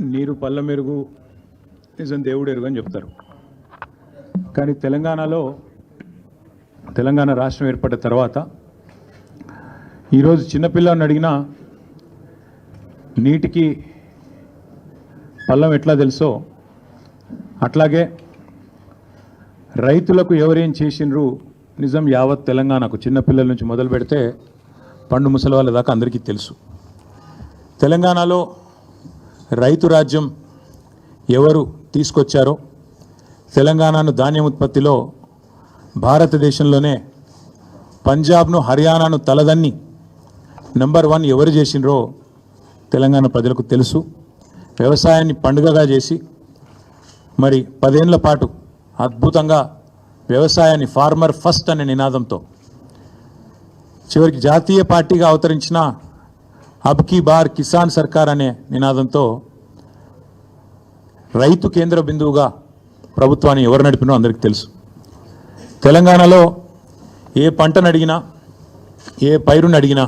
నీరు పళ్ళ మెరుగు నిజం దేవుడు ఎరుగు అని చెప్తారు. కానీ తెలంగాణలో తెలంగాణ రాష్ట్రం ఏర్పడిన తర్వాత ఈరోజు చిన్నపిల్లని అడిగినా నీటికి పల్లం ఎట్లా తెలుసో అట్లాగే రైతులకు ఎవరేం చేసిండ్రు నిజం యావత్ తెలంగాణకు చిన్నపిల్లల నుంచి మొదలు పెడితే పండు ముసలి వాళ్ళ దాకా అందరికీ తెలుసు. తెలంగాణలో రైతు రాజ్యం ఎవరు తీసుకొచ్చారో తెలంగాణను ధాన్యం ఉత్పత్తిలో భారతదేశంలోనే పంజాబ్ను హర్యానాను తలదన్ని నెంబర్ వన్ ఎవరు చేసినరో తెలంగాణ ప్రజలకు తెలుసు. వ్యవసాయాన్ని పండుగగా చేసి మరి పదేళ్ళ పాటు అద్భుతంగా వ్యవసాయాన్ని ఫార్మర్ ఫస్ట్ అనే నినాదంతో చివరికి జాతీయ పార్టీగా అవతరించిన అబ్ కీ బార్ కిసాన్ సర్కార్ అనే నినాదంతో రైతు కేంద్ర బిందువుగా ప్రభుత్వాన్ని ఎవరు నడిపినో అందరికీ తెలుసు. తెలంగాణలో ఏ పంటను అడిగినా ఏ పైరుని అడిగినా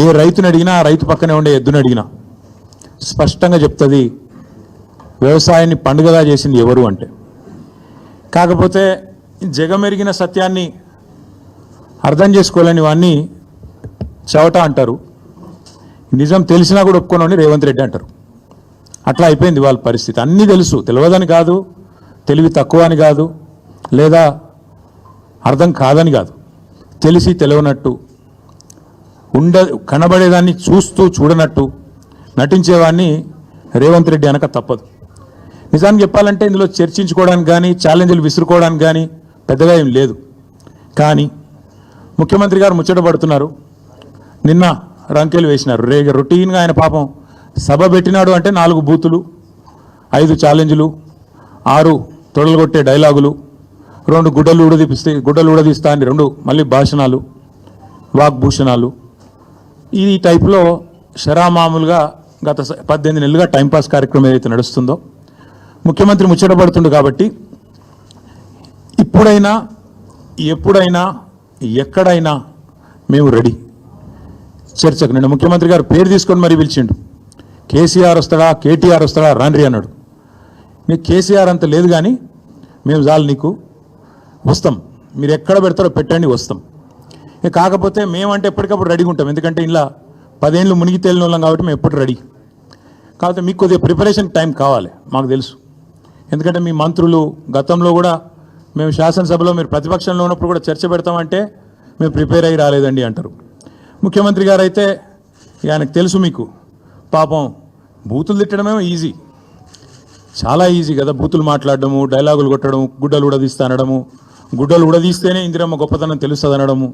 ఏ రైతుని అడిగినా రైతు పక్కనే ఉండే ఎద్దుని అడిగినా స్పష్టంగా చెప్తుంది వ్యవసాయాన్ని పండుగగా చేసింది ఎవరు అంటే. కాకపోతే జగమెరిగిన సత్యాన్ని అర్థం చేసుకోలేని వాడిని చవట అంటారు. నిజం తెలిసినా కూడా ఒప్పుకోనని రేవంత్ రెడ్డి అంటారు. అట్లా అయిపోయింది వాళ్ళ పరిస్థితి. అన్నీ తెలుసు. తెలియదని కాదు తెలివి తక్కువ అని కాదు లేదా అర్థం కాదని కాదు. తెలిసి తెలియనట్టు ఉండ కనబడేదాన్ని చూస్తూ చూడనట్టు నటించేవాడిని రేవంత్ రెడ్డి అనక తప్పదు. నిజానికి చెప్పాలంటే ఇందులో చర్చించుకోవడానికి కానీ ఛాలెంజ్లు విసురుకోవడానికి కానీ పెద్దగా ఏం లేదు. కానీ ముఖ్యమంత్రి గారు ముచ్చట పడుతున్నారు. నిన్న రంకెలు వేసినారు. రేగ రొటీన్గా ఆయన పాపం సభ పెట్టినాడు అంటే నాలుగు బూతులు ఐదు ఛాలెంజ్లు ఆరు తొడలుగొట్టే డైలాగులు రెండు గుడ్డలు ఊడదీపిస్తే గుడ్డలు ఊడదీస్తా అని రెండు మళ్ళీ భాషణాలు వాగ్భూషణాలు. ఈ టైప్లో షరామామూలుగా గత పద్దెనిమిది నెలలుగా టైంపాస్ కార్యక్రమం ఏదైతే నడుస్తుందో ముఖ్యమంత్రి ముచ్చటపడుతుండు కాబట్టి ఇప్పుడైనా ఎప్పుడైనా ఎక్కడైనా మేము రెడీ. చర్చకు నిన్న ముఖ్యమంత్రి గారు పేరు తీసుకొని మరీ పిలిచిండు. కేసీఆర్ వస్తాడా? కేటీఆర్ వస్తాడా? రాండ్రి అన్నాడు. మీకు కేసీఆర్ అంత లేదు కానీ మేము చాలు నీకు వస్తాం. మీరు ఎక్కడ పెడతారో పెట్టండి వస్తాం. ఇక కాకపోతే మేమంటే ఎప్పటికప్పుడు రెడీగా ఉంటాం. ఎందుకంటే ఇలా పదేళ్ళు మునిగి తేలిన వాళ్ళం కాబట్టి మేము ఎప్పుడు రెడీ. కాకపోతే మీకు కొద్దిగా ప్రిపరేషన్ టైం కావాలి మాకు తెలుసు. ఎందుకంటే మీ మంత్రులు గతంలో కూడా మేము శాసనసభలో మీరు ప్రతిపక్షంలో ఉన్నప్పుడు కూడా చర్చ పెడతామంటే మేము ప్రిపేర్ అయ్యి రాలేదండి అంటారు. ముఖ్యమంత్రి గారు అయితే ఆయనకు తెలుసు మీకు. పాపం బూతులు తిట్టడమేమో ఈజీ. చాలా ఈజీ కదా బూతులు మాట్లాడడము డైలాగులు కొట్టడం గుడ్డలు ఉడదీస్తా అనడము గుడ్డలు ఉడదీస్తేనే ఇందిరమ్మ గొప్పతనం తెలుస్తుంది అనడము.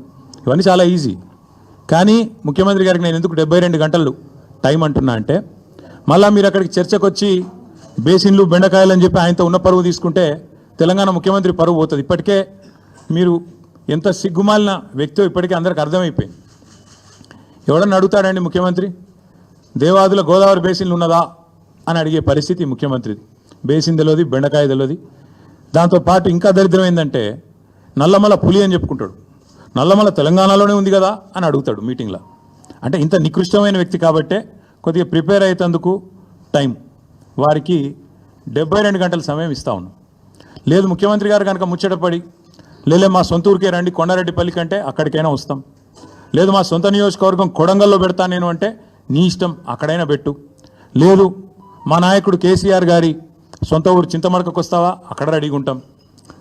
ఇవన్నీ చాలా ఈజీ. కానీ ముఖ్యమంత్రి గారికి నేను ఎందుకు డెబ్బై రెండు గంటలు టైం అంటున్నా అంటే మళ్ళీ మీరు అక్కడికి చర్చకు వచ్చి బేసిన్లు బెండకాయలు అని చెప్పి ఆయనతో ఉన్న పరువు తీసుకుంటే తెలంగాణ ముఖ్యమంత్రి పరువు పోతుంది. ఇప్పటికే మీరు ఎంత సిగ్గుమాలిన వ్యక్తో ఇప్పటికే అందరికి అర్థమైపోయింది. ఎవడన్నా అడుగుతాడండి ముఖ్యమంత్రి? దేవాదుల గోదావరి బేసిన్లు ఉన్నదా? అని అడిగే పరిస్థితి ముఖ్యమంత్రిది. బేసిన్ తెలియదు బెండకాయ తెలియదు దాంతో పాటు ఇంకా దరిద్రం ఏంటంటే నల్లమల పులి అని చెప్పుకుంటాడు. నల్లమల తెలంగాణలోనే ఉంది కదా అని అడుగుతాడు మీటింగ్లో. అంటే ఇంత నికృష్టమైన వ్యక్తి కాబట్టే కొద్దిగా ప్రిపేర్ అయ్యేందుకు టైం. వారికి డెబ్బై రెండు గంటల సమయం ఇస్తా ఉన్నాం. లేదు ముఖ్యమంత్రి గారు కనుక ముచ్చటపడి లేలే మా సొంత ఊరికే రండి కొండారెడ్డిపల్లి కంటే అక్కడికైనా వస్తాం. లేదు మా సొంత నియోజకవర్గం కొడంగల్లో పెడతా నేను అంటే నీ ఇష్టం అక్కడైనా పెట్టు. లేదు మా నాయకుడు కేసీఆర్ గారి సొంత ఊరు చింతమడకకు వస్తావా? అక్కడ రెడీగా ఉంటాం.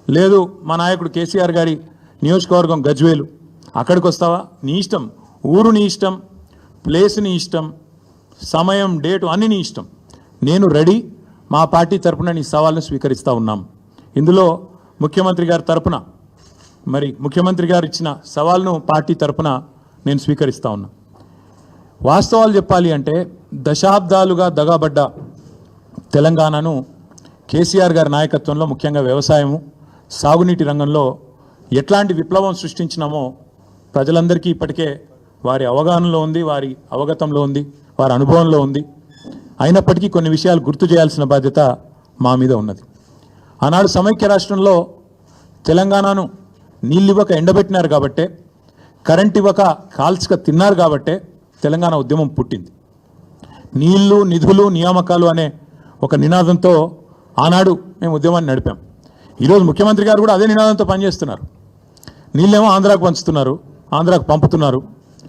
లేదు మా నాయకుడు కేసీఆర్ గారి నియోజకవర్గం గజ్వేలు. అక్కడికి వస్తావా? నీ ఇష్టం. ఊరు నీ ఇష్టం. ప్లేస్ నీ ఇష్టం. సమయం డేటు అన్ని నీ ఇష్టం. నేను రెడీ. మా పార్టీ తరపున నీ సవాల్ను స్వీకరిస్తూ ఉన్నాం. ఇందులో ముఖ్యమంత్రి గారి తరపున మరి ముఖ్యమంత్రి గారు ఇచ్చిన సవాల్ను పార్టీ తరపున నేను స్వీకరిస్తా ఉన్నా. వాస్తవాలు చెప్పాలి అంటే దశాబ్దాలుగా దగాబడ్డ తెలంగాణను కేసీఆర్ గారి నాయకత్వంలో ముఖ్యంగా వ్యవసాయము సాగునీటి రంగంలో ఎట్లాంటి విప్లవం సృష్టించినామో ప్రజలందరికీ ఇప్పటికే వారి అవగాహనలో ఉంది వారి అవగతంలో ఉంది వారి అనుభవంలో ఉంది. అయినప్పటికీ కొన్ని విషయాలు గుర్తు చేయాల్సిన బాధ్యత మా మీద ఉన్నది. ఆనాడు సమైక్య రాష్ట్రంలో తెలంగాణను నీళ్ళివ్వక ఎండబెట్టినారు కాబట్టే కరెంట్ ఇవ్వక కాల్చక తిన్నారు కాబట్టే తెలంగాణ ఉద్యమం పుట్టింది. నీళ్ళు నిధులు నియామకాలు అనే ఒక నినాదంతో ఆనాడు మేము ఉద్యమాన్ని నడిపాం. ఈరోజు ముఖ్యమంత్రి గారు కూడా అదే నినాదంతో పనిచేస్తున్నారు. నీళ్ళేమో ఆంధ్రాకు పంచుతున్నారు ఆంధ్రాకు పంపుతున్నారు.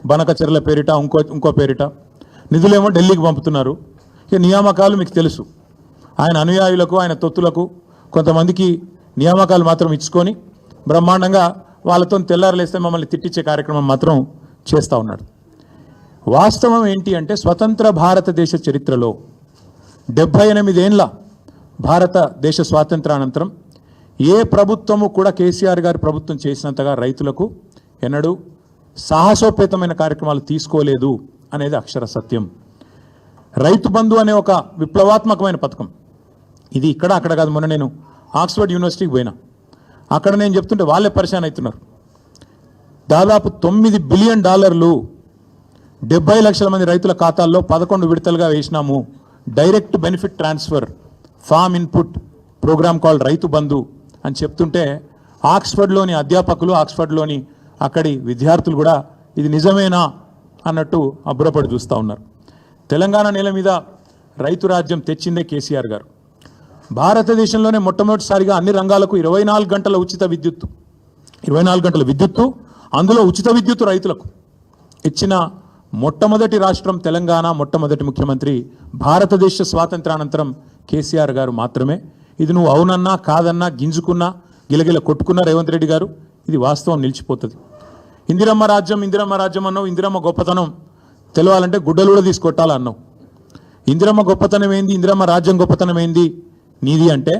బనక చెర్ల పేరిట ఇంకో ఇంకో పేరిట. నిధులేమో ఢిల్లీకి పంపుతున్నారు. ఇక నియామకాలు మీకు తెలుసు. ఆయన అనుయాయులకు ఆయన తొత్తులకు కొంతమందికి నియామకాలు మాత్రం ఇచ్చుకొని బ్రహ్మాండంగా వాళ్ళతో తెల్లారలేస్తే మమ్మల్ని తిట్టించే కార్యక్రమం మాత్రం చేస్తూ ఉన్నాడు. వాస్తవం ఏంటి అంటే స్వతంత్ర భారతదేశ చరిత్రలో డెబ్భై ఎనిమిదేండ్ల భారతదేశ స్వాతంత్రానంతరం ఏ ప్రభుత్వము కూడా కేసీఆర్ గారి ప్రభుత్వం చేసినంతగా రైతులకు ఎన్నడూ సాహసోపేతమైన కార్యక్రమాలు తీసుకోలేదు అనేది అక్షర సత్యం. రైతు బంధు అనే ఒక విప్లవాత్మకమైన పథకం. ఇది ఇక్కడ అక్కడ కాదు మొన్న నేను ఆక్స్ఫర్డ్ యూనివర్సిటీకి పోయినా. అక్కడ నేను చెప్తుంటే వాళ్ళే పరిశాన్ అవుతున్నారు. దాదాపు తొమ్మిది బిలియన్ డాలర్లు డెబ్బై లక్షల మంది రైతుల ఖాతాల్లో పదకొండు విడతలుగా వేసినాము. Direct benefit transfer farm input program call Rythu Bandhu అని చెప్తుంటే ఆక్స్ఫర్డ్లోని అధ్యాపకులు ఆక్స్ఫర్డ్లోని అక్కడి విద్యార్థులు కూడా ఇది నిజమేనా అన్నట్టు అబ్బురపడి చూస్తూ ఉన్నారు. తెలంగాణ నేల మీద రైతు రాజ్యం తెచ్చిందే కేసీఆర్ గారు. భారతదేశంలోనే మొట్టమొదటిసారిగా అన్ని రంగాలకు ఇరవై నాలుగు గంటల ఉచిత విద్యుత్తు. ఇరవై నాలుగు గంటల విద్యుత్తు అందులో ఉచిత విద్యుత్తు రైతులకు. ఇచ్చిన మొట్టమొదటి రాష్ట్రం తెలంగాణ మొట్టమొదటి ముఖ్యమంత్రి భారతదేశ స్వాతంత్రానంతరం కేసీఆర్ గారు మాత్రమే. ఇది నువ్వు అవునన్నా కాదన్నా గింజుకున్నా గిలగిల కొట్టుకున్నా రేవంత్ రెడ్డి గారు ఇది వాస్తవం నిలిచిపోతుంది. ఇందిరమ్మ రాజ్యం ఇందిరమ్మ రాజ్యం అన్నావు ఇందిరమ్మ గొప్పతనం. తెలవాలంటే గుడ్డలు కూడా తీసుకొట్టాలన్నావు ఇందిరమ్మ గొప్పతనం ఏంది? ఇందిరమ్మ రాజ్యం గొప్పతనం ఏంది? నీది అంటే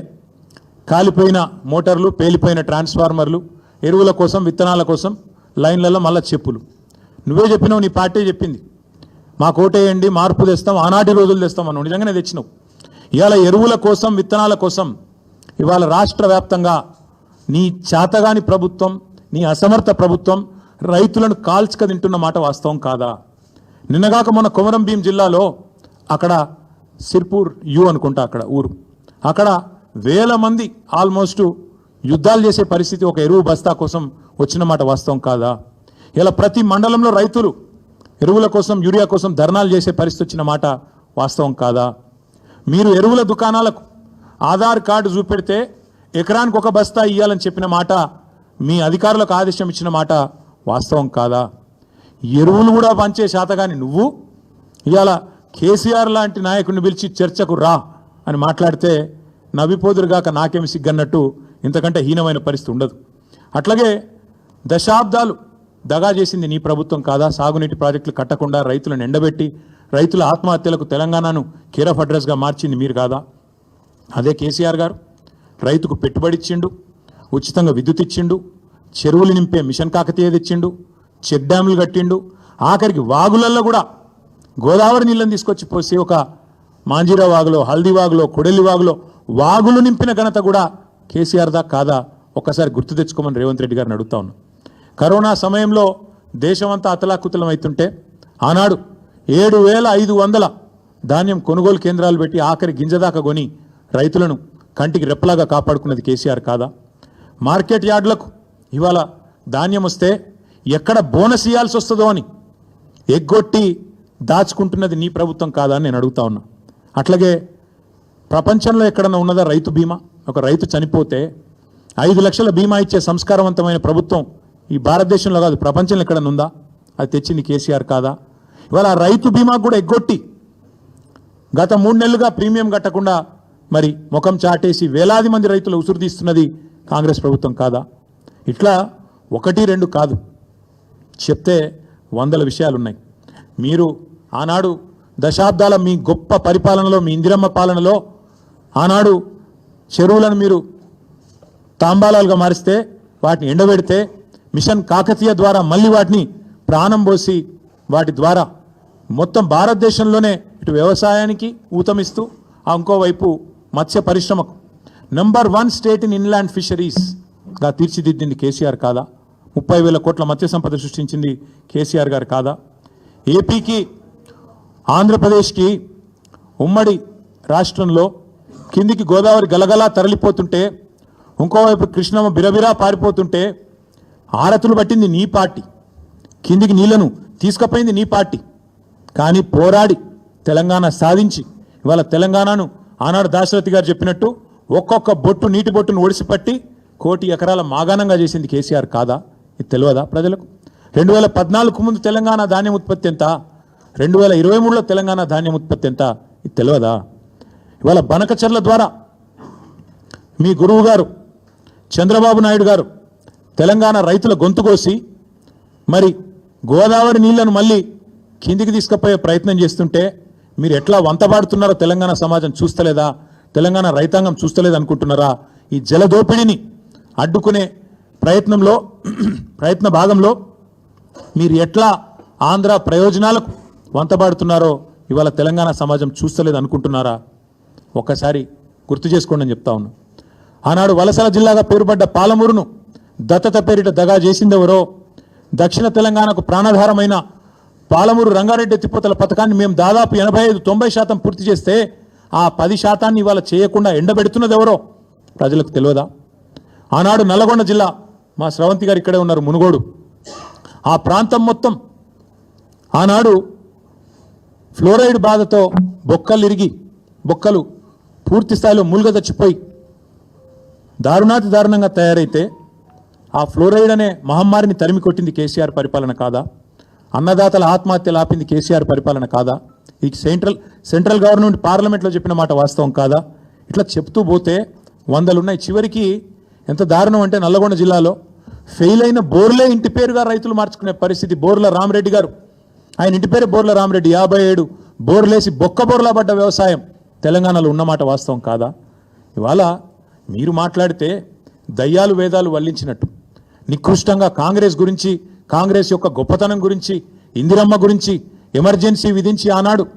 కాలిపోయిన మోటార్లు పేలిపోయిన ట్రాన్స్ఫార్మర్లు ఎరువుల కోసం విత్తనాల కోసం లైన్లలో మళ్ళా చెప్పులు. నువ్వే చెప్పినావు నీ పార్టీ చెప్పింది. మా కోటేయండి మార్పు తెస్తాం ఆనాటి రోజులు తెస్తాం అన్నావు. నిజంగానే తెచ్చినావు. ఇవాళ ఎరువుల కోసం విత్తనాల కోసం ఇవాళ రాష్ట్ర వ్యాప్తంగా నీ చేతగాని ప్రభుత్వం నీ అసమర్థ ప్రభుత్వం రైతులను కాల్చుక తింటున్న మాట వాస్తవం కాదా? నిన్నగాక మొన్న కొమరం భీం జిల్లాలో అక్కడ సిర్పూర్ యు అనుకుంటా అక్కడ ఊరు. అక్కడ వేల మంది ఆల్మోస్ట్ యుద్ధాలు చేసే పరిస్థితి ఒక ఎరువు బస్తా కోసం వచ్చిన మాట వాస్తవం కాదా? ఇలా ప్రతి మండలంలో రైతులు ఎరువుల కోసం యూరియా కోసం ధర్నాలు చేసే పరిస్థితి వచ్చిన మాట వాస్తవం కాదా? మీరు ఎరువుల దుకాణాలకు ఆధార్ కార్డు చూపెడితే ఎకరానికి ఒక బస్తా ఇవ్వాలని చెప్పిన మాట మీ అధికారులకు ఆదేశం ఇచ్చిన మాట వాస్తవం కాదా? ఎరువులు కూడా పంచే శాతగాని నువ్వు? ఇవాళ కేసీఆర్ లాంటి నాయకుడిని పిలిచి చర్చకు రా. అని మాట్లాడితే నవ్విపోదురుగాక నాకేమి సిగ్గన్నట్టు ఇంతకంటే హీనమైన పరిస్థితి ఉండదు. అట్లాగే దశాబ్దాలు దగా చేసింది నీ ప్రభుత్వం కాదా? సాగునీటి ప్రాజెక్టులు కట్టకుండా రైతులను ఎండబెట్టి రైతుల ఆత్మహత్యలకు తెలంగాణను కేర్ ఆఫ్ అడ్రస్గా మార్చింది మీరు కాదా? అదే కేసీఆర్ గారు రైతుకు పెట్టుబడి ఇచ్చిండు ఉచితంగా విద్యుత్ ఇచ్చిండు చెరువులు నింపే మిషన్ కాకతీయ తెచ్చిండు చెక్ డ్యాములు కట్టిండు ఆఖరికి వాగులల్లో కూడా గోదావరి నీళ్ళని తీసుకొచ్చి పోసి ఒక మాంజీరా వాగులో హల్దీవాగులో కొడెల్లి వాగులో వాగులు నింపిన ఘనత కూడా కేసీఆర్ దా కాదా? ఒక్కసారి గుర్తు తెచ్చుకోమని రేవంత్ రెడ్డి గారిని అడుగుతా ఉన్నాం. కరోనా సమయంలో దేశమంతా అతలాకుతలం అవుతుంటే ఆనాడు ఏడు వేల ఐదు వందల ధాన్యం కొనుగోలు కేంద్రాలు పెట్టి ఆఖరి గింజదాకా కొని రైతులను కంటికి రెప్పలాగా కాపాడుకున్నది కేసీఆర్ కాదా? మార్కెట్ యార్డులకు ఇవాళ ధాన్యం వస్తే ఎక్కడ బోనస్ ఇవ్వాల్సి వస్తుందో అని ఎగ్గొట్టి దాచుకుంటున్నది నీ ప్రభుత్వం కాదా అని నేను అడుగుతా ఉన్నా. అట్లాగే ప్రపంచంలో ఎక్కడన్నా ఉన్నదా రైతు బీమా? ఒక రైతు చనిపోతే ఐదు లక్షల బీమా ఇచ్చే సంస్కారవంతమైన ప్రభుత్వం ఈ భారతదేశంలో కాదు ప్రపంచంలో ఎక్కడన్నా ఉందా? అది తెచ్చింది కేసీఆర్ కాదా? ఇవాళ రైతు బీమా కూడా ఎగ్గొట్టి గత మూడు నెలలుగా ప్రీమియం కట్టకుండా మరి ముఖం చాటేసి వేలాది మంది రైతులు ఉసురు తీస్తున్నది కాంగ్రెస్ ప్రభుత్వం కాదా? ఇట్లా ఒకటి రెండు కాదు. చెప్తే వందల విషయాలు ఉన్నాయి మీరు ఆనాడు దశాబ్దాల మీ గొప్ప పరిపాలనలో మీ ఇందిరమ్మ పాలనలో ఆనాడు చెరువులను మీరు తాంబాలాలుగా మారిస్తే వాటిని ఎండబెడితే మిషన్ కాకతీయ ద్వారా మళ్ళీ వాటిని ప్రాణం పోసి వాటి ద్వారా మొత్తం భారతదేశంలోనే ఇటు వ్యవసాయానికి ఊతమిస్తూ ఇంకోవైపు మత్స్య పరిశ్రమకు. Number one state in inland ఫిషరీస్గా తీర్చిదిద్దింది కేసీఆర్ కాదా? ముప్పై వేల కోట్ల మత్స్య సంపద సృష్టించింది కేసీఆర్ గారు కాదా? ఏపీకి ఆంధ్రప్రదేశ్కి ఉమ్మడి రాష్ట్రంలో కిందికి గోదావరి గలగలా తరలిపోతుంటే ఇంకోవైపు కృష్ణమ్మ బిరబిరా పారిపోతుంటే ఆరతులు పట్టింది నీ పార్టీ. కిందికి నీళ్ళను తీసుకుపోయింది నీ పార్టీ. కానీ పోరాడి తెలంగాణ సాధించి ఇవాళ తెలంగాణను ఆనాడు దాశరథి గారు చెప్పినట్టు ఒక్కొక్క బొట్టు నీటి బొట్టును ఒడిసిపట్టి కోటి ఎకరాల మాగాణంగా చేసింది కేసీఆర్ కాదా? ఇది తెలియదా ప్రజలకు? రెండు వేల పద్నాలుగు ముందు తెలంగాణ ధాన్యం ఉత్పత్తి ఎంత? రెండు వేల ఇరవై మూడులో తెలంగాణ ధాన్యం ఉత్పత్తి ఎంత? ఇది తెలియదా ఇవాళ బనకచర్ల ద్వారా మీ గురువు గారు చంద్రబాబు నాయుడు గారు తెలంగాణ రైతుల గొంతు కోసి మరి గోదావరి నీళ్ళను మళ్ళీ కిందికి తీసుకుపోయే ప్రయత్నం చేస్తుంటే మీరు ఎట్లా వంతబాడుతున్నారో తెలంగాణ సమాజం చూస్తలేదా? తెలంగాణ రైతాంగం చూస్తలేదు అనుకుంటున్నారా? ఈ జలదోపిడిని అడ్డుకునే ప్రయత్నంలో ప్రయత్న భాగంలో మీరు ఎట్లా ఆంధ్ర ప్రయోజనాలకు వంతబాడుతున్నారో ఇవాళ తెలంగాణ సమాజం చూస్తలేదు అనుకుంటున్నారా? ఒక్కసారి గుర్తు చేసుకోండి అని చెప్తా ఉన్నా. ఆనాడు వలసల జిల్లాగా పేరుపడ్డ పాలమూరును దత్తత పేరిట దగా చేసిందెవరో? దక్షిణ తెలంగాణకు ప్రాణాధారమైన పాలమూరు రంగారెడ్డి ఎత్తిపోతల పథకాన్ని మేము దాదాపు ఎనభై ఐదు తొంభై శాతం పూర్తి చేస్తే ఆ పది శాతాన్ని ఇవాళ చేయకుండా ఎండబెడుతున్నది ఎవరో ప్రజలకు తెలియదా? ఆనాడు నల్లగొండ జిల్లా మా స్రవంతి గారు ఇక్కడే ఉన్నారు మునుగోడు. ఆ ప్రాంతం మొత్తం ఆనాడు ఫ్లోరైడ్ బాధతో బొక్కలు ఇరిగి బొక్కలు పూర్తి స్థాయిలో మూలుగ చచ్చిపోయి దారుణాతి దారుణంగా తయారైతే ఆ ఫ్లోరైడ్ అనే మహమ్మారిని తరిమి కొట్టింది కేసీఆర్ పరిపాలన కాదా? అన్నదాతల ఆత్మహత్యలు ఆపింది కేసీఆర్ పరిపాలన కాదా? ఇది సెంట్రల్ సెంట్రల్ గవర్నమెంట్ పార్లమెంట్లో చెప్పిన మాట వాస్తవం కాదా? ఇట్లా చెప్తూ పోతే వందలున్నాయి. చివరికి ఎంత దారుణం అంటే నల్లగొండ జిల్లాలో ఫెయిల్ అయిన బోర్లే ఇంటి పేరుగా రైతులు మార్చుకునే పరిస్థితి బోర్ల రామరెడ్డి గారు. ఆయన ఇంటి పేరు బోర్ల రామరెడ్డి యాభై ఏడు. బోర్లేసి బొక్క బోర్లా పడ్డ వ్యవసాయం. తెలంగాణలో ఉన్నమాట వాస్తవం కాదా? ఇవాళ మీరు మాట్లాడితే దయ్యాలు వేదాలు వల్లించినట్టు. నికృష్టంగా కాంగ్రెస్ గురించి కాంగ్రెస్ యొక్క గొప్పతనం గురించి ఇందిరమ్మ గురించి ఎమర్జెన్సీ విధించి ఆనాడు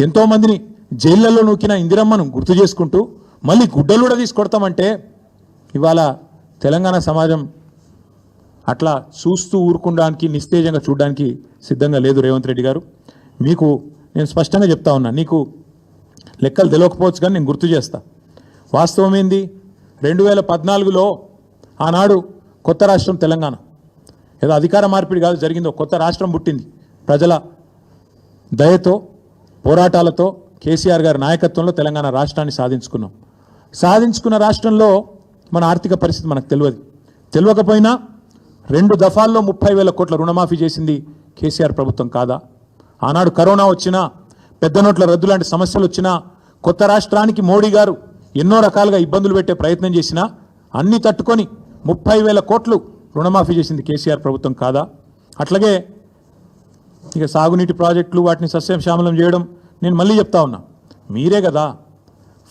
ఎంతోమందిని జైళ్ళలో నూకిన ఇందిరమ్మను గుర్తు చేసుకుంటూ మళ్ళీ గుడ్డలు కూడా తీసుకొడతామంటే ఇవాళ తెలంగాణ సమాజం అట్లా చూస్తూ ఊరుకోవడానికి నిస్తేజంగా చూడడానికి సిద్ధంగా లేదు రేవంత్ రెడ్డి గారు. మీకు నేను స్పష్టంగా చెప్తా ఉన్నా నీకు లెక్కలు తెలియకపోవచ్చు కానీ నేను గుర్తు చేస్తా. వాస్తవం ఏంది? రెండు వేల పద్నాలుగులో ఆనాడు కొత్త రాష్ట్రం తెలంగాణ. ఏదో అధికార మార్పిడి కాదు జరిగిందో కొత్త రాష్ట్రం పుట్టింది. ప్రజల దయతో పోరాటాలతో కేసీఆర్ గారి నాయకత్వంలో తెలంగాణ రాష్ట్రాన్ని సాధించుకున్నాం. సాధించుకున్న రాష్ట్రంలో మన ఆర్థిక పరిస్థితి మనకు తెలియదు. తెలియకపోయినా రెండు దఫాల్లో ముప్పై వేల కోట్ల రుణమాఫీ చేసింది కేసీఆర్ ప్రభుత్వం కాదా? ఆనాడు కరోనా వచ్చినా పెద్ద నోట్ల రద్దు లాంటి సమస్యలు వచ్చినా కొత్త రాష్ట్రానికి మోడీ గారు ఎన్నో రకాలుగా ఇబ్బందులు పెట్టే ప్రయత్నం చేసినా అన్నీ తట్టుకొని ముప్పై వేల కోట్లు రుణమాఫీ చేసింది కేసీఆర్ ప్రభుత్వం కాదా? అట్లాగే ఇక సాగునీటి ప్రాజెక్టులు వాటిని సస్యశ్యామలం చేయడం నేను మళ్ళీ చెప్తా ఉన్నా. మీరే కదా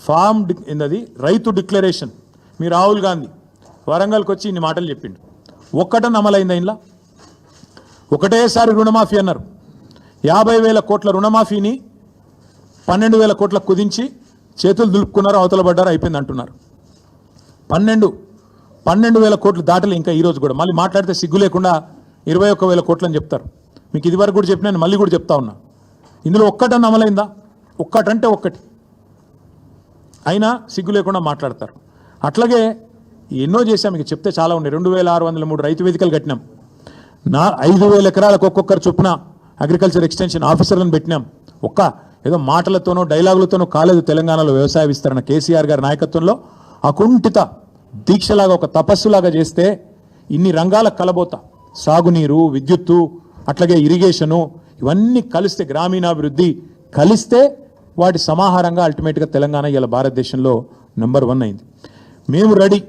ఫామ్ డి ఏందది? రైతు డిక్లరేషన్. మీ రాహుల్ గాంధీ వరంగల్కి వచ్చి ఇన్ని మాటలు చెప్పిండు. ఒక్కటని అమలైందా ఇంట్లో ఒకటేసారి రుణమాఫీ అన్నారు. యాభై వేల కోట్ల రుణమాఫీని పన్నెండు వేల కోట్ల కుదించి చేతులు దులుపుకున్నారు అవతల పడ్డారు అయిపోయింది అంటున్నారు. పన్నెండు పన్నెండు వేల కోట్లు దాటలు ఇంకా ఈరోజు కూడా. మళ్ళీ మాట్లాడితే సిగ్గు లేకుండా ఇరవై ఒక్క వేల కోట్లు అని చెప్తారు. మీకు ఇదివరకు కూడా చెప్పినా నేను మళ్ళీ కూడా చెప్తా ఉన్నా. ఇందులో ఒక్కటని అమలైందా ఒక్కటంటే ఒక్కటి. అయినా సిగ్గు లేకుండా మాట్లాడతారు. అట్లాగే ఎన్నో చేశాం మీకు చెప్తే చాలా ఉన్నాయి. రెండు వేల ఆరు వందల మూడు రైతు వేదికలు కట్టినాం. నా ఐదు వేల ఎకరాలకు ఒక్కొక్కరు చొప్పున అగ్రికల్చర్ ఎక్స్టెన్షన్ ఆఫీసర్లను పెట్టినాం. ఒక్క ఏదో మాటలతోనో డైలాగులతోనో కాలేదు తెలంగాణలో వ్యవసాయ విస్తరణ. కేసీఆర్ గారి నాయకత్వంలో అకుంఠిత దీక్షలాగా ఒక తపస్సులాగా చేస్తే ఇన్ని రంగాల కలబోత. సాగునీరు విద్యుత్తు అట్లాగే ఇరిగేషను ఇవన్నీ కలిస్తే గ్రామీణాభివృద్ధి కలిస్తే వాటి సమాహారంగా అల్టిమేట్గా తెలంగాణ ఇలా భారతదేశంలో నెంబర్ వన్ అయింది. మేము రెడీ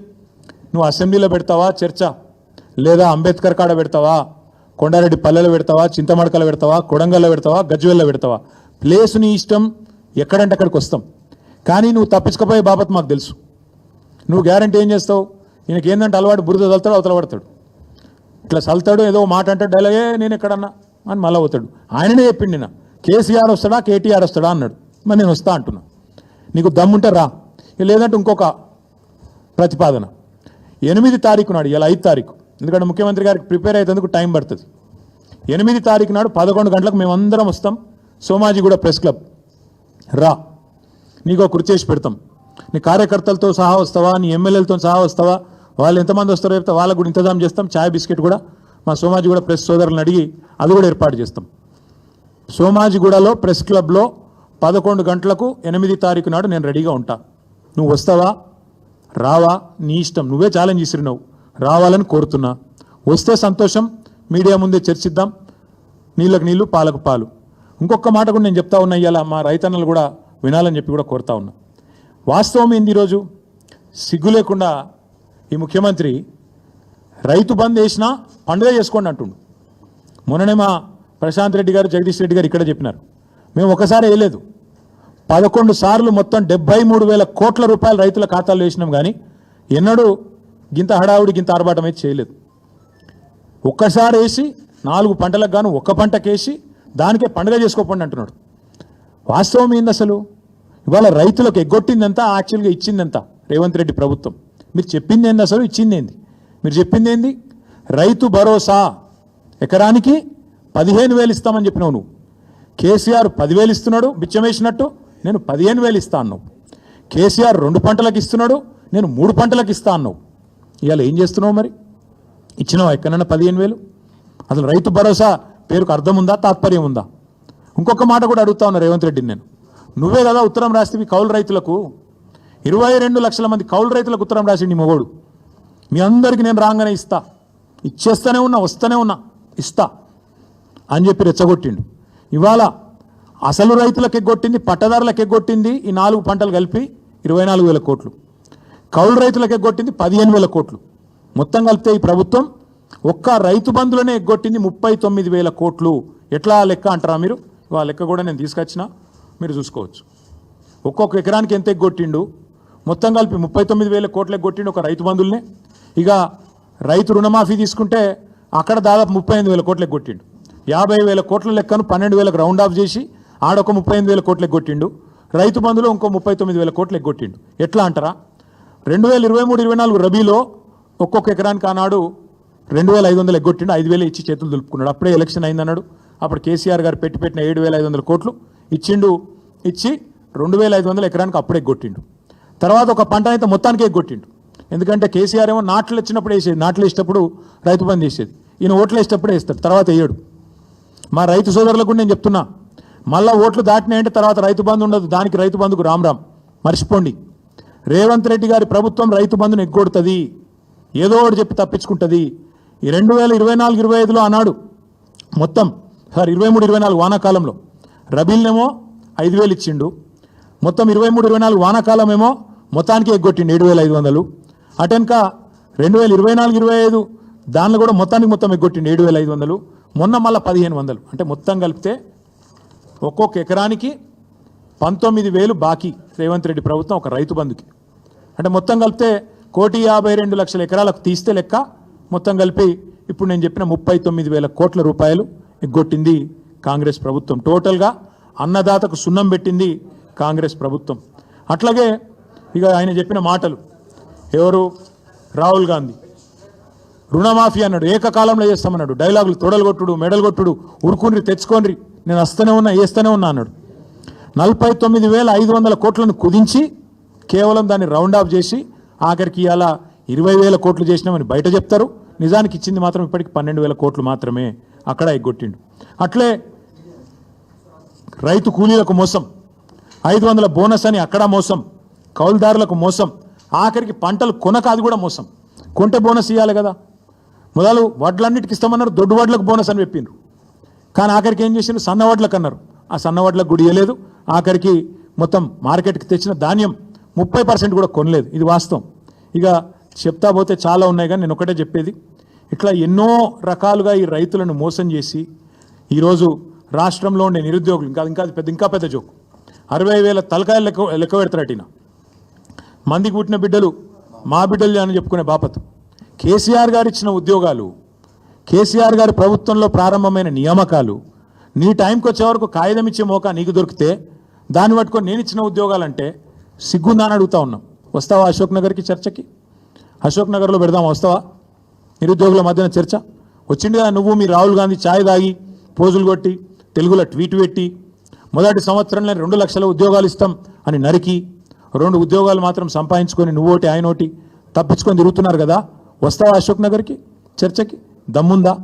నువ్వు అసెంబ్లీలో పెడతావా చర్చ? లేదా అంబేద్కర్ కాడ పెడతావా? కొండారెడ్డి పల్లెలో పెడతావా? చింతమడకలో పెడతావా? కొడంగల్లో పెడతావా? గజ్వేల్లో పెడతావా? ప్లేస్ నీ ఇష్టం ఎక్కడంటే అక్కడికి వస్తాం. కానీ నువ్వు తప్పించుకపోయే బాబత్ మాకు తెలుసు. నువ్వు గ్యారంటీ ఏం చేస్తావు? ఈయనకి ఏంటంటే అలవాటు బురద చల్తాడు అవతల పడతాడు. ఇట్లా చల్తాడు ఏదో మాట అంటాడు డైలాగే నేను ఎక్కడన్నా అని మళ్ళీ అవుతాడు ఆయననే చెప్పిండు నిన్న కేసీఆర్ వస్తాడా కేటీఆర్ వస్తాడా అన్నాడు. మరి నేను వస్తా అంటున్నా. నీకు దమ్ముంటే రా. లేదంటే ఇంకొక ప్రతిపాదన. ఎనిమిది తారీఖు నాడు ఇలా ఐదు తారీఖు. ఎందుకంటే ముఖ్యమంత్రి గారికి ప్రిపేర్ అయ్యేందుకు టైం పడుతుంది. ఎనిమిది తారీఖు నాడు పదకొండు గంటలకు మేమందరం వస్తాం. Somajiguda press club. రా. నీకు ఒక చేసి పెడతాం. నీ కార్యకర్తలతో సహా వస్తావా? నీ ఎమ్మెల్యేలతో సహా వస్తావా? వాళ్ళు ఎంతమంది వస్తారో చెప్తే వాళ్ళకు కూడా ఇంతజాం చేస్తాం. ఛాయ్ బిస్కెట్ కూడా మా సోమాజిగూడ ప్రెస్ సోదరులను అడిగి అది కూడా ఏర్పాటు చేస్తాం. సోమాజిగూడలో ప్రెస్ క్లబ్లో పదకొండు గంటలకు ఎనిమిది తారీఖు నాడు నేను రెడీగా ఉంటా. నువ్వు వస్తావా? రావా నీ ఇష్టం. నువ్వే ఛాలెంజ్ ఇసిరినావు రావాలని కోరుతున్నా. వస్తే సంతోషం మీడియా ముందే చర్చిద్దాం. నీళ్ళకు నీళ్ళు పాలకు పాలు. ఇంకొక మాట కూడా నేను చెప్తా ఉన్నా ఇవాళ మా రైతన్నలు కూడా వినాలని చెప్పి కూడా కోరుతా ఉన్నా. వాస్తవం ఏంది ఈరోజు? సిగ్గు లేకుండా ఈ ముఖ్యమంత్రి రైతు బంద్ వేసినా పండుగ చేసుకోండి అంటుండు. మొన్ననే మా ప్రశాంత్ రెడ్డి గారు జగదీష్ రెడ్డి గారు ఇక్కడ చెప్పినారు. మేము ఒకసారి వేయలేదు. పదకొండు సార్లు మొత్తం డెబ్బై మూడు వేల కోట్ల రూపాయలు రైతుల ఖాతాలు వేసినాం కానీ ఎన్నడూ గింత హడావుడి గింత ఆర్భాటం అయితే చేయలేదు. ఒక్కసారి వేసి నాలుగు పంటలకు గాను ఒక్క పంటకేసి దానికే పండుగ చేసుకోకండి అంటున్నాడు. వాస్తవం ఏంది అసలు? ఇవాళ రైతులకు ఎగ్గొట్టిందంతా యాక్చువల్గా ఇచ్చిందంతా రేవంత్ రెడ్డి ప్రభుత్వం. మీరు చెప్పింది ఏంది అసలు? ఇచ్చింది ఏంది? మీరు చెప్పింది ఏంది? రైతు భరోసా ఎకరానికి పదిహేను వేలు ఇస్తామని చెప్పినావు నువ్వు. కేసీఆర్ పదివేలు ఇస్తున్నాడు మిచ్చమేసినట్టు నేను పదిహేను వేలు ఇస్తా అన్నావు కేసీఆర్ రెండు పంటలకు ఇస్తున్నాడు నేను మూడు పంటలకు ఇస్తా అన్నావు ఇవాళ ఏం చేస్తున్నావు మరి? ఇచ్చినావు ఎక్కడైనా పదిహేను వేలు? అసలు రైతు భరోసా పేరుకు అర్థం ఉందా తాత్పర్యం ఉందా? ఇంకొక మాట కూడా అడుగుతా ఉన్నా రేవంత్ రెడ్డిని నేను. నువ్వే కదా ఉత్తరం రాస్తే కౌలు రైతులకు. ఇరవై రెండు లక్షల మంది కౌలు రైతులకు ఉత్తరం రాసి మొగోడు. మీ అందరికీ నేను రాగానే ఇస్తా. ఇచ్చేస్తూనే ఉన్నా వస్తూనే ఉన్నా ఇస్తా అని చెప్పి రెచ్చగొట్టిండు. ఇవాళ అసలు రైతులకు ఎగ్గొట్టింది పట్టదారులకు ఎగ్గొట్టింది ఈ నాలుగు పంటలు కలిపి ఇరవై నాలుగు వేల కోట్లు. కౌలు రైతులకు ఎగ్గొట్టింది పదిహేను వేల కోట్లు. మొత్తం కలిపితే ఈ ప్రభుత్వం ఒక్క రైతు బంధులనే ఎగ్గొట్టింది ముప్పై తొమ్మిది వేల కోట్లు. ఎట్లా లెక్క అంటారా మీరు? ఆ లెక్క కూడా నేను తీసుకొచ్చిన మీరు చూసుకోవచ్చు. ఒక్కొక్క ఎకరానికి ఎంత ఎగ్గొట్టిండు మొత్తం కలిపి ముప్పై తొమ్మిది వేల కోట్లు ఎగ్గొట్టిండు ఒక రైతు బంధుల్నే ఇక రైతు రుణమాఫీ తీసుకుంటే అక్కడ దాదాపు ముప్పై ఎనిమిది వేల కోట్లు ఎగ్గొట్టిండు యాభై వేల కోట్ల లెక్కను పన్నెండు వేలకు రౌండ్ ఆఫ్ చేసి ఆడొక ముప్పై ఎనిమిది వేల కోట్లు ఎగ్గొట్టిండు. రైతు బంధులో ఇంకో ముప్పై తొమ్మిది వేల కోట్లు ఎగ్గొట్టిండు. ఎట్లా అంటారా? రెండు వేల ఇరవై మూడు ఇరవై నాలుగు రబీలో ఒక్కొక్క ఎకరానికి ఆనాడు రెండు వేల ఐదు వందలు ఎగ్గొట్టిండు. ఐదు వేలు ఇచ్చి చేతులు దులుపుకున్నాడు. అప్పుడే ఎలక్షన్ అయిందన్నాడు అప్పుడు కేసీఆర్ గారు పెట్టి పెట్టిన ఏడు వేల ఐదు వందల కోట్లు ఇచ్చిండు. ఇచ్చి రెండు వేల ఐదు వందల ఎకరానికి అప్పుడే ఎగ్గొట్టిండు. తర్వాత ఒక పంట అయితే మొత్తానికి ఎగ్గొట్టిండు. ఎందుకంటే కేసీఆర్ ఏమో నాట్లు వచ్చినప్పుడు వేసేది. నాట్లు వేసేటప్పుడు రైతు బంద్ చేసేది ఈయన ఓట్లు వేసేటప్పుడు వేస్తాడు. తర్వాత వేయడు. మా రైతు సోదరులకు నేను చెప్తున్నా. మళ్ళా ఓట్లు దాటినాయంటే తర్వాత రైతు బంధు ఉండదు. దానికి రైతు బంధుకు రామ్ రామ్. మర్చిపోండి. రేవంత్ రెడ్డి గారి ప్రభుత్వం రైతు బంధును ఎగ్గొడుతుంది. ఏదో ఒకటి చెప్పి తప్పించుకుంటుంది. ఈ రెండు వేల ఇరవై నాలుగు ఇరవై ఐదులో అన్నాడు మొత్తం సార్ ఇరవై మూడు ఇరవై నాలుగు వానాకాలంలో రబీల్నేమో ఐదు వేలు ఇచ్చిండు. మొత్తం ఇరవై మూడు ఇరవై నాలుగు వానాకాలం ఏమో మొత్తానికి ఎగ్గొట్టిండు ఏడు వేల ఐదు వందలు. అటెన్క రెండు వేల ఇరవై నాలుగు ఇరవై ఐదు దానిలో కూడా మొత్తానికి మొత్తం ఎగ్గొట్టిండు ఏడు వేల ఐదు వందలు. మొన్న మళ్ళీ పదిహేను వందలు. అంటే మొత్తం కలిపితే ఒక్కొక్క ఎకరానికి పంతొమ్మిది వేలు బాకీ రేవంత్ రెడ్డి ప్రభుత్వం ఒక రైతు బంధుకి. అంటే మొత్తం కలిపితే కోటి యాభై రెండు లక్షల ఎకరాలకు తీస్తే లెక్క. మొత్తం కలిపి ఇప్పుడు నేను చెప్పిన ముప్పై తొమ్మిది వేల కోట్ల రూపాయలు ఎగ్గొట్టింది కాంగ్రెస్ ప్రభుత్వం. టోటల్గా అన్నదాతకు సున్నం పెట్టింది కాంగ్రెస్ ప్రభుత్వం. అట్లాగే ఇక ఆయన చెప్పిన మాటలు. ఎవరు? రాహుల్ గాంధీ. రుణమాఫీ అన్నాడు ఏకకాలంలో చేస్తామన్నాడు. డైలాగులు తొడలు కొట్టుడు మెడలు కొట్టుడు ఉరుకుని తెచ్చుకోండి నేను వస్తూనే ఉన్నా వేస్తూనే ఉన్నా అన్నాడు. నలభై తొమ్మిది వేల ఐదు వందల కోట్లను కుదించి కేవలం దాన్ని రౌండ్ ఆఫ్ చేసి ఆఖరికి ఇలా ఇరవై వేల కోట్లు చేసినామని బయట చెప్తారు. నిజానికి ఇచ్చింది మాత్రం ఇప్పటికి పన్నెండు వేల కోట్లు మాత్రమే అక్కడ ఎగ్గొట్టిండు. అట్లే రైతు కూలీలకు మోసం ఐదు వందల బోనస్ అని అక్కడ మోసం కౌలుదారులకు మోసం ఆఖరికి పంటలు కొనక అది కూడా మోసం. కొంటే బోనస్ ఇవ్వాలి కదా. మొదలు వడ్లన్నిటికి ఇస్తామన్నారు దొడ్డు వడ్లకు బోనస్ అని చెప్పిండ్రు. కానీ ఆఖరికి ఏం చేసిండ్రు? సన్న వడ్లకు అన్నారు. ఆ సన్న వడ్లకు గుడి ఇవ్వలేదు ఆఖరికి మొత్తం మార్కెట్కి తెచ్చిన ధాన్యం ముప్పై పర్సెంట్ కూడా కొనలేదు. ఇది వాస్తవం. ఇక చెప్తా పోతే చాలా ఉన్నాయి కానీ నేను ఒకటే చెప్పేది. ఇట్లా ఎన్నో రకాలుగా ఈ రైతులను మోసం చేసి ఈరోజు రాష్ట్రంలో ఉండే నిరుద్యోగులు ఇంకా ఇంకా పెద్ద ఇంకా పెద్ద జోకు. అరవై వేల తలకాయలు లెక్క లెక్క పెడతారట ఈయన. మందికి పుట్టిన బిడ్డలు మా బిడ్డలు అని చెప్పుకునే బాపత్. కేసీఆర్ గారు ఇచ్చిన ఉద్యోగాలు కేసీఆర్ గారి ప్రభుత్వంలో ప్రారంభమైన నియామకాలు నీ టైంకి వచ్చే వరకు కాగితం ఇచ్చే మోకా నీకు దొరికితే దాన్ని పట్టుకొని నేను ఇచ్చిన ఉద్యోగాలంటే సిగ్గుందా అని అడుగుతా ఉన్నాం. వస్తావా అశోక్ నగర్కి చర్చకి? అశోక్ నగర్లో పెడదాం వస్తావా? నిరుద్యోగుల మధ్యన చర్చ? వచ్చింది కదా నువ్వు మీ రాహుల్ గాంధీ ఛాయ్ తాగి పోజులు కొట్టి తెలుగులో ట్వీట్ పెట్టి మొదటి సంవత్సరంలో రెండు లక్షల ఉద్యోగాలు ఇస్తాం అని నరికి రెండు ఉద్యోగాలు మాత్రం సంపాదించుకొని నువ్వోటి ఆయనోటి తప్పించుకొని తిరుగుతున్నారు కదా? వస్తావా అశోక్ నగర్కి? చర్చకి? దమ్ముందా?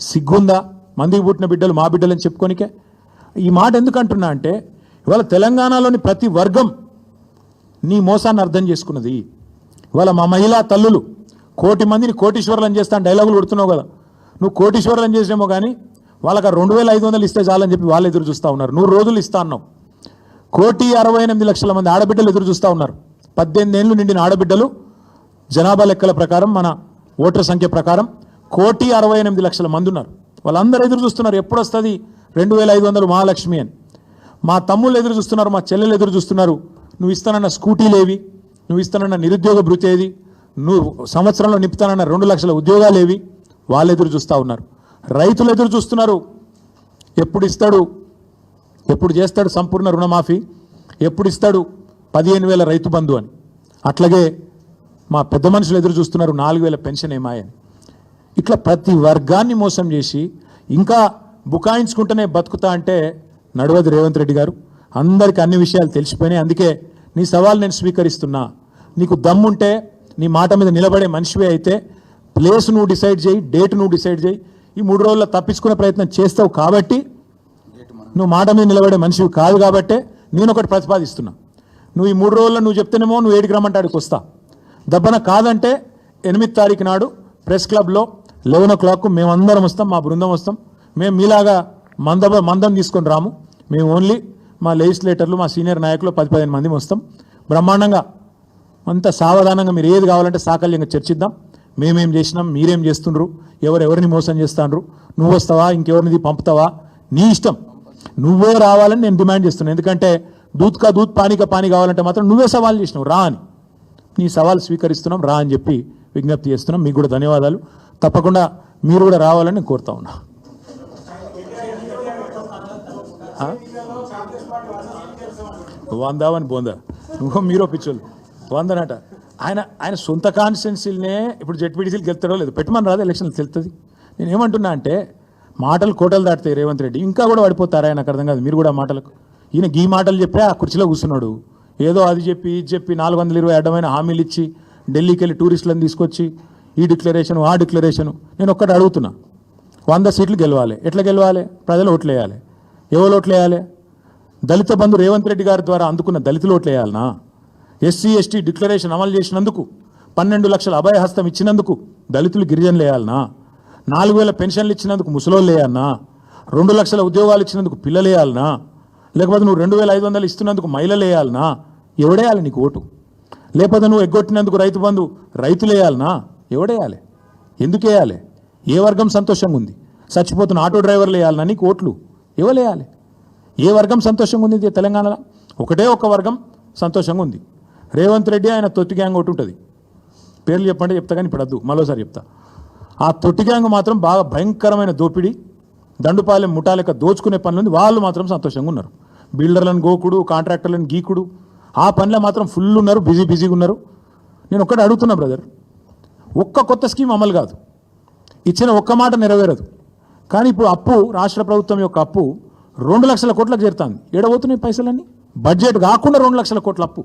సిగ్గుందా? మందికి పుట్టిన బిడ్డలు మా బిడ్డలని చెప్పుకోనికే? ఈ మాట ఎందుకు అంటున్నా అంటే ఇవాళ తెలంగాణలోని ప్రతి వర్గం నీ మోసాన్ని అర్థం చేసుకున్నది. ఇవాళ మా మహిళా తల్లులు కోటి మందిని కోటీశ్వరులను చేస్తాను డైలాగులు కొడుతున్నావు కదా. నువ్వు కోటీశ్వరులను చేసేమో కానీ వాళ్ళకి రెండు వేల ఐదు వందలు ఇస్తే చాలని చెప్పి వాళ్ళు ఎదురు చూస్తూ ఉన్నారు. నూరు రోజులు ఇస్తా అన్నావు. కోటి అరవై ఎనిమిది లక్షల మంది ఆడబిడ్డలు ఎదురు చూస్తూ ఉన్నారు. పద్దెనిమిది ఏళ్ళు నిండిన ఆడబిడ్డలు జనాభా లెక్కల ప్రకారం మన ఓటర్ సంఖ్య ప్రకారం కోటి అరవై ఎనిమిది లక్షల మంది ఉన్నారు. వాళ్ళందరూ ఎదురు చూస్తున్నారు ఎప్పుడు వస్తుంది రెండు వేల ఐదు వందలు మహాలక్ష్మి అని. మా తమ్ముళ్ళు ఎదురు చూస్తున్నారు మా చెల్లెలు ఎదురు చూస్తున్నారు. నువ్వు ఇస్తానన్న స్కూటీలేవి నువ్వు ఇస్తానన్న నిరుద్యోగ భృతి ఏది? నువ్వు సంవత్సరంలో నింపుతానన్న రెండు లక్షల ఉద్యోగాలు ఏవి? వాళ్ళు ఎదురు చూస్తూ ఉన్నారు. రైతులు ఎదురు చూస్తున్నారు. ఎప్పుడు ఇస్తాడు? ఎప్పుడు చేస్తాడు సంపూర్ణ రుణమాఫీ? ఎప్పుడు ఇస్తాడు? పదిహేను వేల రైతు బంధు అని. అట్లాగే మా పెద్ద మనుషులు ఎదురు చూస్తున్నారు నాలుగు వేల పెన్షన్ ఏమాయని ఇట్లా ప్రతి వర్గాన్ని మోసం చేసి ఇంకా బుకాయించుకుంటూనే బతుకుతా అంటే నడవది రేవంత్ రెడ్డి గారు. అందరికీ అన్ని విషయాలు తెలిసిపోయినాయి. అందుకే నీ సవాల్ నేను స్వీకరిస్తున్నా. నీకు దమ్ముంటే నీ మాట మీద నిలబడే మనిషివే అయితే ప్లేస్ నువ్వు డిసైడ్ చేయి డేట్ నువ్వు డిసైడ్ చేయి. ఈ మూడు రోజుల్లో తప్పించుకునే ప్రయత్నం చేస్తావు కాబట్టి నువ్వు మాట మీద నిలబడే మనిషివి కాదు కాబట్టే నేను ఒకటి ప్రతిపాదిస్తున్నా. నువ్వు ఈ మూడు రోజుల్లో నువ్వు చెప్తేనేమో నువ్వు ఏడికి రమ్మంటాడికి వస్తా. దబ్బన కాదంటే ఎనిమిది తారీఖు నాడు ప్రెస్ క్లబ్లో లెవెన్ ఓ క్లాక్ మేమందరం వస్తాం మా బృందం వస్తాం. మేము మీలాగా మంద మందం తీసుకొని రాము. మేము ఓన్లీ మా లెజిస్లేటర్లు మా సీనియర్ నాయకులు పది పదిహేను మంది వస్తాం. బ్రహ్మాండంగా అంత సావధానంగా మీరు ఏది కావాలంటే సాకల్యంగా చర్చిద్దాం. మేమేం చేసినాం మీరేం చేస్తుండ్రు ఎవరెవరిని మోసం చేస్తాండ్రు నువ్వు వస్తావా ఇంకెవరిని పంపుతావా? నీ ఇష్టం. నువ్వే రావాలని నేను డిమాండ్ చేస్తున్నాను. ఎందుకంటే దూత్కా దూత్ పానీకా పానీ కావాలంటే మాత్రం నువ్వే సవాల్ చేసినావు. రా అని. నీ సవాల్ స్వీకరిస్తున్నాం రా అని చెప్పి విజ్ఞప్తి చేస్తున్నాం. మీకు కూడా ధన్యవాదాలు. తప్పకుండా మీరు కూడా రావాలని నేను కోరుతా ఉన్నా. ఆ? వందావని బోందా? ఇంకో మీరు పిచ్చోళ్ళు. వందనట. ఆయన ఆయన సొంత కాన్స్టిట్యున్సీలనే ఇప్పుడు జెడ్పీటీసీలు గెలుతాడో లేదు పెట్టమని రాదు ఎలక్షన్లు తెలుస్తుంది నేను ఏమంటున్నా అంటే మాటలు కోటలు దాటుతాయి రేవంత్ రెడ్డి ఇంకా కూడా పడిపోతారా? ఆయనకు అర్థం కాదు. మీరు కూడా మాటలకు. ఈయన గీ మాటలు చెప్పే ఆ కుర్చీలో కూర్చున్నాడు. ఏదో అది చెప్పి ఇది చెప్పి నాలుగు వందల ఇరవై అడ్డమైన హామీలు ఇచ్చి ఢిల్లీకి వెళ్ళి టూరిస్టులను తీసుకొచ్చి ఈ డిక్లరేషన్ ఆ డిక్లరేషన్ నేను ఒక్కటి అడుగుతున్నా. వంద సీట్లు గెలవాలి. ఎట్లా గెలవాలి? ప్రజలు ఓట్లేయాలి. ఎవరు ఓట్లేయాలి? దళిత బంధు రేవంత్ రెడ్డి గారి ద్వారా అందుకున్న దళితులు ఓట్లేయాలనా? ఎస్సీ ఎస్టీ డిక్లరేషన్ అమలు చేసినందుకు పన్నెండు లక్షల అభయహస్తం ఇచ్చినందుకు దళితులు గిరిజనులు వేయాలనా నాలుగు వేల పెన్షన్లు ఇచ్చినందుకు ముసలోళ్ళు వేయాలనా రెండు లక్షల ఉద్యోగాలు ఇచ్చినందుకు పిల్లలు వేయాలనా లేకపోతే నువ్వు రెండు వేల ఐదు వందలు ఇస్తున్నందుకు మహిళలు వేయాలనా ఎవడేయాలి నీకు ఓటు? లేకపోతే నువ్వు ఎగ్గొట్టినందుకు రైతు బంధు రైతులేయాలనా? ఎవడేయాలి? ఎందుకు వేయాలి ఏ వర్గం సంతోషంగా ఉంది చచ్చిపోతున్న ఆటో డ్రైవర్లు వేయాలన్నా నీకు ఓట్లు? ఇవ్వలేయాలి ఏ వర్గం సంతోషంగా ఉంది ఇది తెలంగాణలో? ఒకటే ఒక వర్గం సంతోషంగా ఉంది రేవంత్ రెడ్డి ఆయన తొట్టి గ్యాంగ్ ఒకటి ఉంటుంది పేర్లు చెప్పండి చెప్తా కానీ ఇప్పుడు వద్దు మరోసారి చెప్తా. ఆ తొట్టి గ్యాంగ్ మాత్రం బాగా భయంకరమైన దోపిడీ దండుపాలెం ముఠాలెక్క దోచుకునే పనులు ఉంది వాళ్ళు మాత్రం సంతోషంగా ఉన్నారు బిల్డర్లను గోకుడు కాంట్రాక్టర్లను గీకుడు ఆ పనిలో మాత్రం ఫుల్ ఉన్నారు బిజీ బిజీగా ఉన్నారు. నేను ఒక్కటి అడుగుతున్నా బ్రదర్ ఒక్క కొత్త స్కీమ్ అమలు కాదు. ఇచ్చిన ఒక్క మాట నెరవేరదు. కానీ ఇప్పుడు అప్పు రాష్ట్ర ప్రభుత్వం యొక్క అప్పు రెండు లక్షల కోట్లకు చేరుతుంది. ఏడబోతున్నాయి పైసలన్నీ? బడ్జెట్ కాకుండా రెండు లక్షల కోట్ల అప్పు.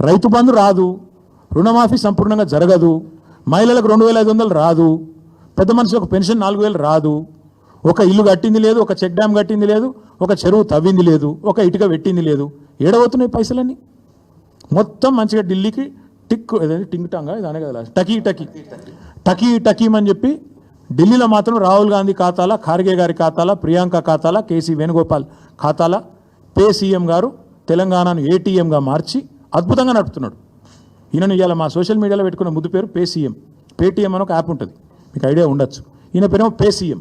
రైతు బంధు రాదు. రుణమాఫీ సంపూర్ణంగా జరగదు. మహిళలకు రెండు వేల ఐదు వందలు రాదు. పెద్ద మనిషికి పెన్షన్ నాలుగు వేలు రాదు. ఒక ఇల్లు కట్టింది లేదు ఒక చెక్ డ్యామ్ కట్టింది లేదు ఒక చెరువు తవ్వింది లేదు ఒక ఇటుక పెట్టింది లేదు. ఏడవుతున్నాయి పైసలన్నీ. మొత్తం మంచిగా ఢిల్లీకి టిక్ ఏదైతే టింగ్ టాంగా ఇదానే కదా టకీ టకీ. టకీ టకీమ్ అని చెప్పి ఢిల్లీలో మాత్రం రాహుల్ గాంధీ ఖాతాల ఖార్గే గారి ఖాతాల ప్రియాంక ఖాతాల కేసీ వేణుగోపాల్ ఖాతాల పే సీఎం గారు తెలంగాణను ఏటీఎంగా మార్చి అద్భుతంగా నడుపుతున్నాడు. ఈయనను ఇవాళ మా సోషల్ మీడియాలో పెట్టుకున్న ముద్దు పేరు పే సీఎం. పేటీఎం అని ఒక యాప్ ఉంటుంది. మీకు ఐడియా ఉండొచ్చు. ఈయన పేరేమో పే సీఎం.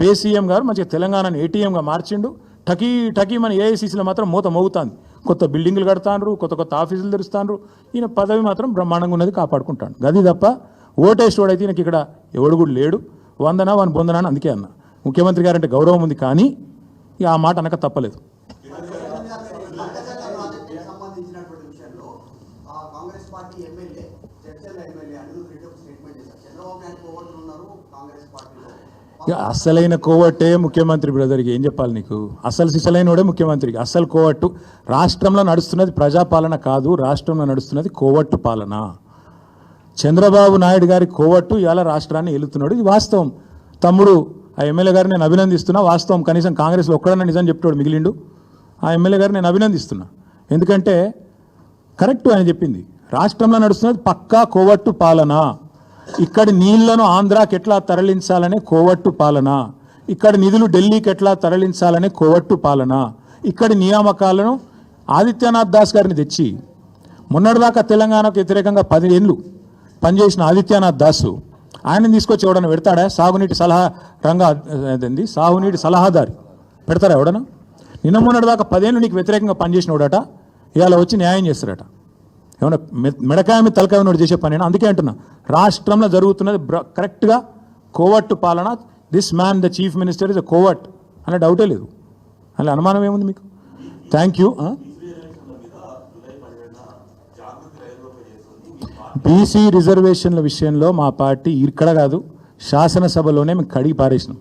పే సీఎం గారు మంచిగా తెలంగాణను ఏటీఎంగా మార్చిండు. టకీ టకీ మన ఏఐసీసీలో మాత్రం మూత మోగుతుంది. కొత్త బిల్డింగులు కడతాండ్రు కొత్త కొత్త ఆఫీసులు తెరుస్తాండ్రు. ఈయన పదవి మాత్రం బ్రహ్మాండంగా ఉన్నది కాపాడుకుంటాడు. గది తప్ప ఓటేసేవాడైతే ఈయనకి ఇక్కడ ఎవడు కూడా లేడు. వందన వన్ బొందన అని అందుకే అన్న. ముఖ్యమంత్రి గారంటే గౌరవం ఉంది కానీ ఇక ఆ మాట అనక తప్పలేదు సంబంధించినటువంటి విషయంలో ఆ కాంగ్రెస్ పార్టీ ఎమ్మెల్యే చర్చల ఎమ్మెల్యే అనిరుద్ రెడ్డి ఒక స్టేట్మెంట్ చేశారు చంద్రబాబు నాయుడు కోవట్లు ఉన్నారు కాంగ్రెస్ పార్టీలో ఇక అసలైన కోవట్టే ముఖ్యమంత్రి బ్రదర్కి. ఏం చెప్పాలి నీకు? అసలు సిసలైనోడే ముఖ్యమంత్రికి. అసలు కోవట్టు రాష్ట్రంలో నడుస్తున్నది ప్రజాపాలన కాదు రాష్ట్రంలో నడుస్తున్నది కోవట్టు పాలన. చంద్రబాబు నాయుడు గారి కోవట్టు ఇవాళ రాష్ట్రాన్ని ఏలుతున్నాడు. ఇది వాస్తవం. తమ్ముడు ఆ ఎమ్మెల్యే గారిని నేను అభినందిస్తున్నా. వాస్తవం. కనీసం కాంగ్రెస్లో ఒక్కడన్నా నిజం చెప్తాడు మిగిలిండు. ఆ ఎమ్మెల్యే గారిని నేను అభినందిస్తున్నా. ఎందుకంటే కరెక్ట్ ఆయన చెప్పింది. రాష్ట్రంలో నడుస్తున్నది పక్కా కోవట్టు పాలన. ఇక్కడి నీళ్ళను ఆంధ్రాకి ఎట్లా తరలించాలనే కోవట్టు పాలన? ఇక్కడ నిధులు ఢిల్లీకి ఎట్లా తరలించాలనే కోవట్టు పాలన? ఇక్కడి నియామకాలను ఆదిత్యనాథ్ దాస్ గారిని తెచ్చి మొన్నటిదాకా తెలంగాణకు వ్యతిరేకంగా పది ఏళ్ళు పనిచేసిన ఆదిత్యనాథ్ దాసు ఆయనని తీసుకొచ్చి ఎవడన్నా పెడతాడా? సాగునీటి సలహా రంగ అదేంది? సాగునీటి సలహాదారి. పెడతారా ఎవడన్నా? నిన్న మొన్నటిదాకా పదేళ్ళు నీకు వ్యతిరేకంగా పనిచేసినోడట ఇవాళ వచ్చి న్యాయం చేస్తారట ఏమన్నా మె- మెడకాయ మీద తలకాయ ఉన్నోడు చేసే పని అందుకే అంటున్నా. రాష్ట్రంలో జరుగుతున్నది బ్ర- కరెక్ట్గా కోవట్టు పాలన. This man the chief minister is a కోవట్ అనే డౌటే లేదు. అలా అనుమానం ఏముంది మీకు? థ్యాంక్ యూ బీసీ రిజర్వేషన్ల విషయంలో మా పార్టీ ఇక్కడ కాదు శాసనసభలోనే మేము కడిగి పారేసినాం.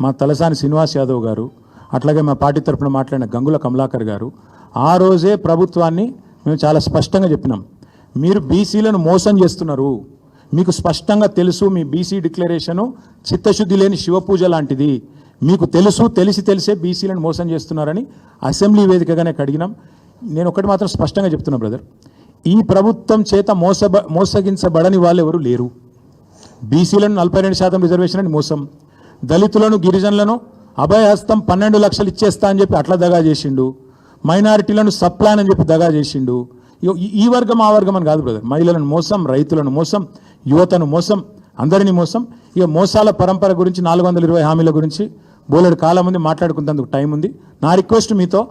మా తలసాని శ్రీనివాస్ యాదవ్ గారు అట్లాగే మా పార్టీ తరఫున మాట్లాడిన గంగుల కమలాకర్ గారు ఆ రోజే ప్రభుత్వాన్ని మేము చాలా స్పష్టంగా చెప్పినాం. మీరు బీసీలను మోసం చేస్తున్నారు. మీకు స్పష్టంగా తెలుసు మీ బీసీ డిక్లరేషను చిత్తశుద్ధి లేని శివపూజ లాంటిది. మీకు తెలుసు తెలిసి తెలిసే బీసీలను మోసం చేస్తున్నారని అసెంబ్లీ వేదికగానే కడిగినాం. నేను ఒకటి మాత్రం స్పష్టంగా చెప్తున్నా బ్రదర్. ఈ ప్రభుత్వం చేత మోసబ మోసగించబడని వాళ్ళు ఎవరు లేరు. బీసీలను నలభై రెండు శాతం రిజర్వేషన్ అని మోసం. దళితులను గిరిజనులను అభయహస్తం పన్నెండు లక్షలు ఇచ్చేస్తా అని చెప్పి అట్లా దగా చేసిండు. మైనారిటీలను సప్లాన్ అని చెప్పి దగా చేసిండు. ఈ- ఈ వర్గం ఆ వర్గం అని కాదు బ్రదర్. మహిళలను మోసం రైతులను మోసం యువతను మోసం అందరినీ మోసం. ఇక మోసాల పరంపర గురించి నాలుగు వందల ఇరవై హామీల గురించి బోలెడు కాలం ఉంది మాట్లాడుకున్నందుకు టైం ఉంది. నా రిక్వెస్ట్ మీతో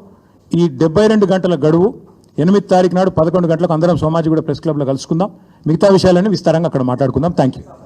ఈ డెబ్బై రెండు గంటల గడువు ఎనిమిది తారీఖు నాడు పదకొండు గంటలకు అందరం సోమాజిగూడ ప్రెస్ క్లబ్లో కలుసుకుందాం. మిగతా విషయాలన్నీ విస్తారంగా అక్కడ మాట్లాడుకుందాం. Thank you